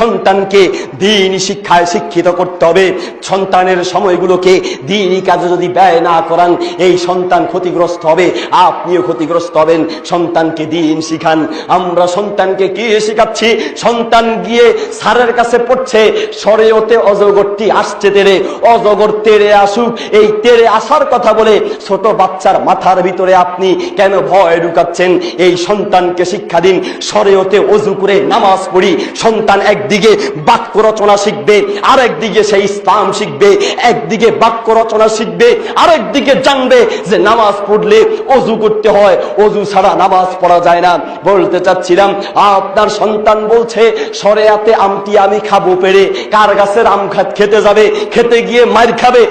সন্তানকে দিন শিক্ষায় শিক্ষিত করতে হবে। সন্তানের সময়গুলোকে দিনই কাজে যদি ব্যয় না করান, এই সন্তান ক্ষতিগ্রস্ত হবে। আপনিও ক্ষতিগ্রস্ত হবেন। সন্তানকে দিন শিখান। আমরা সন্তানকে কি শিখাচ্ছি? সন্তান গিয়ে স্যারের কাছে পড়ছে সরেওতে অজগরটি আসছে তেরে অজগর তেরে আসুক। এই তেরে আসার কথা বলে ছোট বাচ্চার মাথার ভিতরে আপনি কেন ভয় ঢুকাচ্ছেন? এই সন্তানকে শিক্ষা দিন। সরেওতে অজু করে নামাজ পড়ি। সন্তান একদিকে বাক্য রচনা শিখবে, আরেকদিকে সে ইসলাম শিখবে, একদিকে বাক্য রচনা শিখবে, আরেকদিকে জানবে যে নামাজ পড়লে অজু করতে হয়, অজু ছাড়া নামাজ পড়া যায় না। বলতে চাচ্ছিলাম, আপনার সন্তান বলছে, সরেয়াতে আমটি আমি খাব পেরে কার গাছের আম খেতে যাবে? খেতে গিয়ে মার খাবে?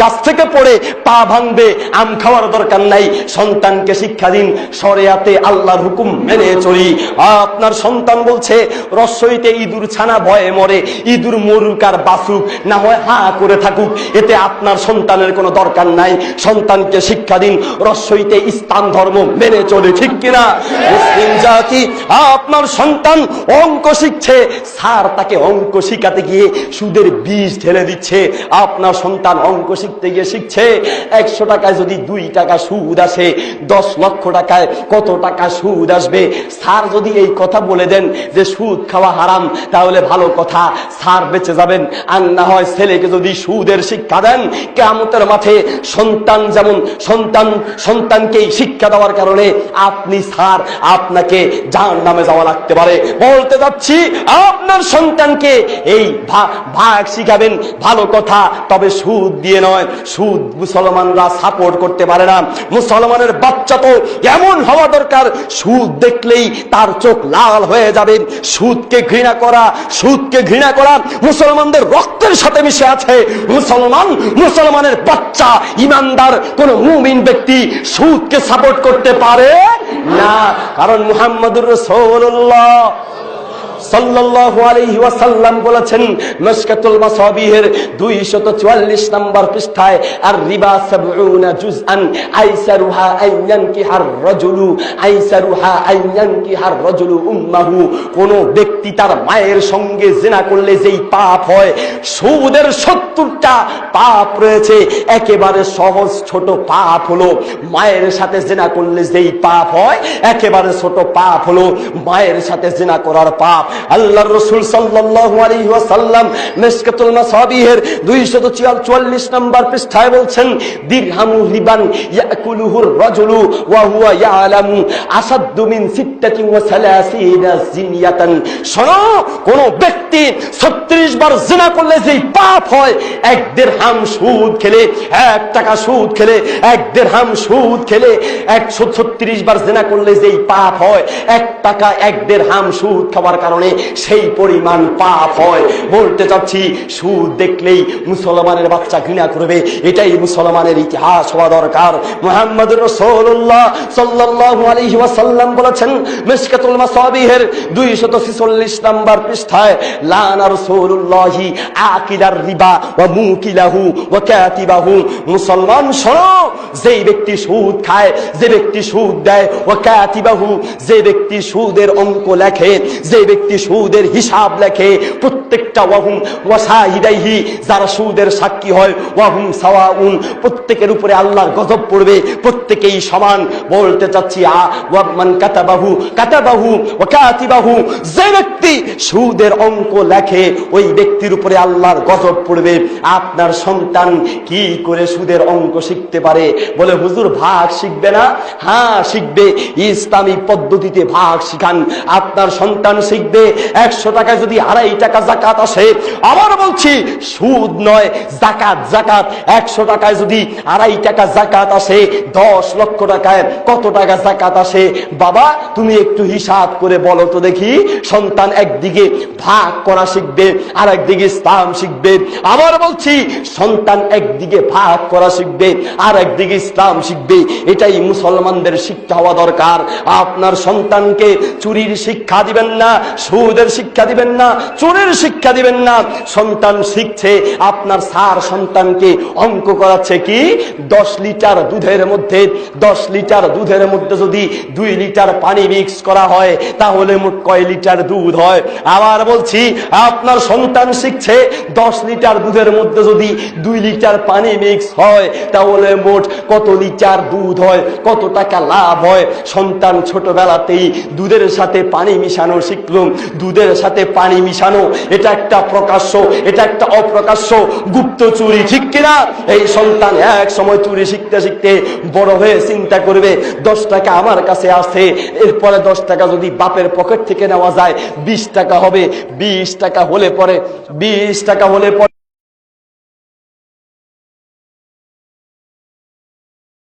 গাছ থেকে পড়ে পা ভাঙবে? আম খাওয়ার দরকার নাই। সন্তানকে শিক্ষা দিন, সরেয়াতে আল্লাহর হুকুম মেনে চলি। আপনার সন্তান বলছে, রসইতে ইঁদুর ছানা ভয়ে মরে, ইঁদুর মরুক আর বাসুক না হয় হা করে থাকুক। এতে আপনার সন্তানের কোনো দরকার নাই। সন্তানকে শিক্ষা দিন রসইতে ইসলাম ধর্ম মেনে চলে, ঠিক কিনা? মুসলিম জাতি, আপনার সন্তান অঙ্ক শিখছে, স্যার তাকে অঙ্ক শিখাতে গিয়ে সুদের বীজ ঢেলে দিচ্ছে। আপনার সন্তান অঙ্ক শিখতে গিয়ে শিখছে, একশো টাকায় যদি দুই টাকা সুদ আসে, দশ লক্ষ টাকায় কত টাকা সুদ আসবে? স্যার যদি এই কথা বলে দেন যে সুদ খাওয়া হারাম তাহলে ভালো কথা স্যার বেঁচে যাবেন। আর না হয় ছেলেকে যদি সুদের শিক্ষা দেন কেমতের মাঠে সন্তান যেমন সন্তান, সন্তানকেই শিক্ষা দেওয়ার কারণে আপনি স্যার আপনাকে জাহান নামে যাওয়া লাগতে পারে। বলতে যাচ্ছি, আপনার সন্তানকে এই ভাগ শিখাবেন, ভালো কথা, তবে সুদ দিয়ে নয়। সুদ মুসলমানরা সাপোর্ট করতে পারে না। মুসলমানের বাচ্চা তো এমন হওয়া দরকার, সুদ দেখলেই তার চোখ লাল হয়ে যাবে। সুদকে ঘৃণা করা সুদকে ঘৃণা করা, মুসলমানদের রক্তের সাথে মিশে আছে। মুসলমান, মুসলমানের বাচ্চা, ইমানদার, কোন মুমিন ব্যক্তি সুদকে সাপোর্ট করতে পারে না। কারণ মুহাম্মদুর রসুল্লাহ সাল্লাল্লাহু আলাইহি ওয়াসাল্লাম বলেছেন মাসকাতুল মাসাবিহের 244 নম্বর পৃষ্ঠায় আর রিবা 70 জুজআন আইসারুহা আইয়ান কিহার রাজুলু, আইসারুহা আইয়ান কিহার রাজুলু উম্মাহু। কোন ব্যক্তি তার মায়ের সঙ্গে জিনা করলে যেই পাপ হয়, সুদের 70টা পাপ রয়েছে, একেবারে সহজ ছোট পাপ হলো, মায়ের সাথে জেনা করলে যেই পাপ হয়, একেবারে ছোট পাপ হলো, মায়ের সাথে জেনা করার পাপ। আল্লাহর রাসূল মাসাবিহের 244 নম্বর পৃষ্ঠায় বলছেন, দিরহামু রিবান ইয়াকুলুহুর রাজুলু ওয়া ইয়ালামু আসাদ্দু সিত্তাতিন ওয়া সালাসিনা জিনিয়াতান শোনো, কোন ব্যক্তি 36 বার জিনা করলে যেই পাপ হয়, এক সুদ খেলে, এক টাকা সুদ খেলে, এক দিরহাম সুদ খেলে 136 বার করলে যেই পাপ হয়, এক টাকা এক দেড়হাম সুদ খাওয়ার কারণে সেই পরিমাণ পাপ হয়। বলতে চাচ্ছি সুদ দেখলেই মুসলমানের বাচ্চা ঘৃণা করবে। এটাই মুসলমানের ইতিহাস হওয়া দরকার। মোহাম্মদ রসুল্লাহ বলেছেন 246 নম্বর পৃষ্ঠায় আকিলার রিবা ওয়া মুকিলাহু ওয়া কাতিবাহু। মুসলমান ব্যক্তি সুদ খায়, যে ব্যক্তি সুদ দেয় ও কাতিবাহু, যে ব্যক্তি সুদের অঙ্ক লেখে, যে ব্যক্তি সুদের হিসাব লেখে প্রত্যেকটা ওয়াহুম ওয়াসাহিদাইহি, যারা সুদের সাক্ষী হয়, ওয়াহুম সাওয়াউন, প্রত্যেকের উপরে আল্লাহর গজব পড়বে, প্রত্যেকেই সমান। বলতে চাচ্ছি, আ ওয়ামান কাতাবাহু কাতাবাহু ও কাতিবাহু, যে ব্যক্তি সুদের অঙ্ক লেখে, ওই ব্যক্তির উপরে আল্লাহর গজব পড়বে। আপনার সন্তান কি করে সুদের অঙ্ক শিখতে পারে? বলে, হুজুর, ভাগ শিখবে না? হ্যাঁ শিখবে। ইসলামী পদ্ধতিতে ভাগ শিখান। আপনার সন্তান শিখবে? একশো টাকায় যদি আড়াই টাকা জাকাত আসে, আবার বলছি, সুদ নয়, জাকাত জাকাত। একশো টাকায় যদি আড়াই টাকা জাকাত আসে, দশ লক্ষ টাকায় কত টাকা জাকাত আসে? বাবা, তুমি একটু হিসাব করে বলো তো দেখি, সন্তান একদিকে ভাগ করা শিখবে আর একদিকে ইসলাম শিখবে। আবার বলছি, সন্তান একদিকে ভাগ করা শিখবে আর একদিকে ইসলাম শিখবে। এটাই মুসলমানদের শিক্ষা হওয়া দরকার। আপনার সন্তানকে চুরির শিক্ষা দিবেন না সুদের শিক্ষা দিবেন না, চোরের শিক্ষা দিবেন না। সন্তান শিখছে, আপনার সার সন্তানকে অঙ্ক করাচ্ছে কি? দশ লিটার দুধের মধ্যে, দশ লিটার দুধের মধ্যে যদি দুই লিটার পানি মিক্স করা হয়, তাহলে মোট কয় লিটার দুধ হয়? আবার বলছি, আপনার সন্তান শিখছে, দশ লিটার দুধের মধ্যে যদি দুই লিটার পানি মিক্স হয়, তাহলে মোট কত লিটার দুধ হয়? কত টাকা লাভ হয়? সন্তান ছোটবেলাতেই দুধের সাথে পানি মিশানো শিখলুম। দুধের সাথে পানি মিশানো, এটা একটা প্রকাশ্য, এটা একটা অপ্রকাশ্য গুপ্ত চুরি, ঠিক কিনা? এই সন্তান এক সময় চুরি শিখতে শিখতে বড় হয়ে চিন্তা করবে, দশ টাকা আমার কাছে আসে এরপরে দশ টাকা যদি বাপের পকেট থেকে নেওয়া যায়, বিশ টাকা হবে, বিশ টাকা হলে পরে, বিশ টাকা হলে পরে